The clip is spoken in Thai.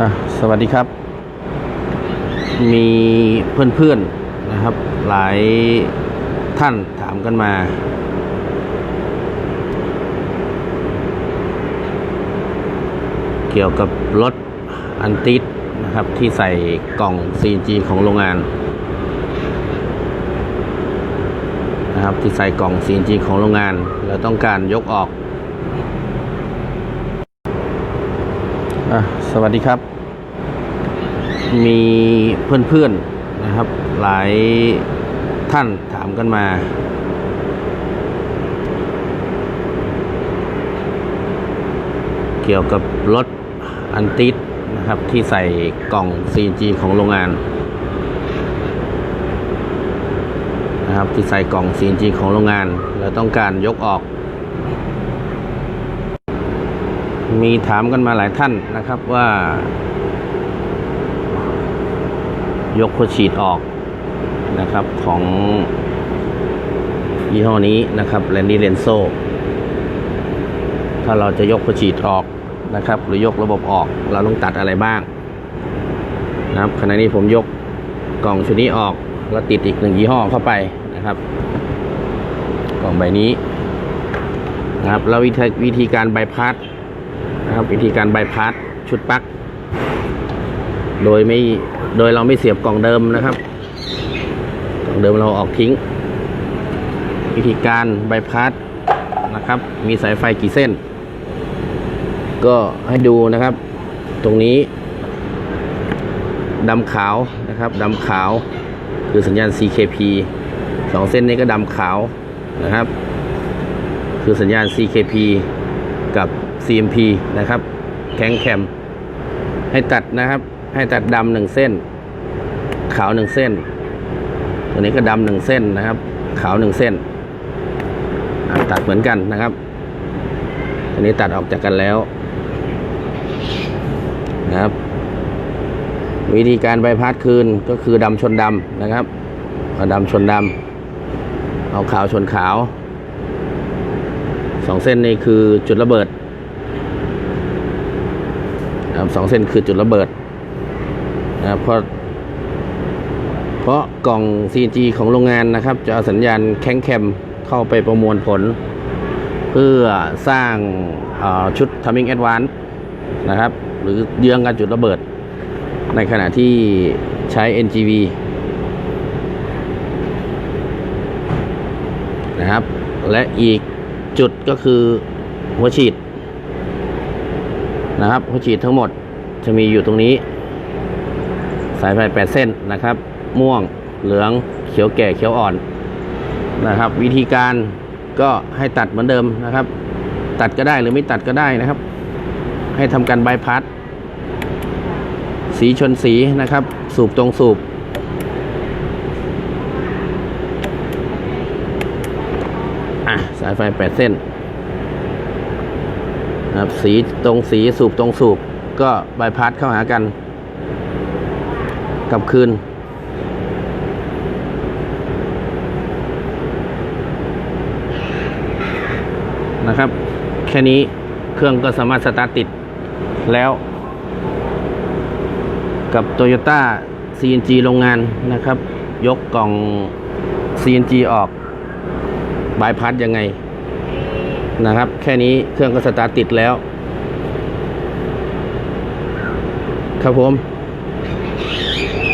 อะสวัสดีครับ มีเพื่อนๆนะครับ หลายท่านถามกันมา เกี่ยวกับรถอันติดนะครับ ที่ใส่กล่อง CG ของโรงงานนะครับที่ใส่กล่อง CG ของโรงงานแล้วต้องการยกออก อะสวัสดีครับ มีเพื่อนๆนะครับ หลายท่านถามกันมา เกี่ยวกับรถอันติดนะครับ ที่ใส่กล่อง CG ของโรงงานนะครับที่ใส่กล่อง CG ของโรงงานแล้วต้องการยกออก มีถามกันมาหลายท่านนะครับว่า ยกหัวฉีดออกนะครับของยี่ห้อนี้นะครับแลนดี้เลนโซถ้าเราจะยกหัวฉีดออกนะครับ หรือยกระบบออกเราต้องตัดอะไรบ้างนะครับขณะนี้ผมยกกล่องชุดนี้ออกแล้วติดอีกหนึ่งยี่ห้อเข้าไปนะครับ กล่องใบนี้นะครับแล้ววิธีวิธีการบายพาส นะครับวิธีการบายพาสชุดปลั๊กโดยไม่โดยเราไม่เสียบกล่องเดิมนะครับกล่องเดิมเราออกทิ้ง วิธีการบายพาสนะครับ มีสายไฟกี่เส้น ก็ให้ดูนะครับ ตรงนี้ดำขาวนะครับดำขาว คือสัญญาณ CKP สองเส้นนี้ก็ดำขาวนะครับ คือสัญญาณ CKP กับ CMP นะครับ แข็งแคมให้ตัดนะครับ ให้ตัดดำหนึ่งเส้น ขาวหนึ่งเส้น ตัวนี้ก็ดำหนึ่งเส้นนะครับ ขาวหนึ่งเส้น ตัดเหมือนกันนะครับ อันนี้ตัดออกจากกันแล้วนะครับ วิธีการใบพัดคืนก็คือดำชนดำนะครับเอาดำชนดำเอาขาวชนขาว สองเส้นนี้คือจุดระเบิดนะครับสองเส้นคือจุดระเบิดนะครับเพราะเพราะกล่อง CG ของโรงงานนะครับ จะเอาสัญญาณแข้งแคมเข้าไปประมวลผล เพื่อสร้างชุด Timing Advance นะครับ หรือเยื้องการจุดระเบิด ในขณะที่ใช้ NGV นะครับ และอีก จุดก็คือหัวฉีดนะครับหัวฉีดทั้งหมดจะมีอยู่ตรงนี้ สายไฟแปดเส้นนะครับ ม่วงเหลืองเขียวแก่เขียวอ่อนนะครับ วิธีการก็ให้ตัดเหมือนเดิมนะครับ ตัดก็ได้หรือไม่ตัดก็ได้นะครับ ให้ทำการบายพัดสีชนสีนะครับ สูบตรงสูบ อะสายไฟแปดเส้นนะครับสีตรงสีสูบตรงสูบก็บายพัดเข้าหากันกลับคืน นะครับ แค่นี้เครื่องก็สามารถสตาร์ทติดแล้ว กับ Toyota CNG โรงงานนะครับ ยกกล่อง CNG ออก บายพัดยังไงนะครับ แค่นี้เครื่องก็สตาร์ทติดแล้ว ครับผม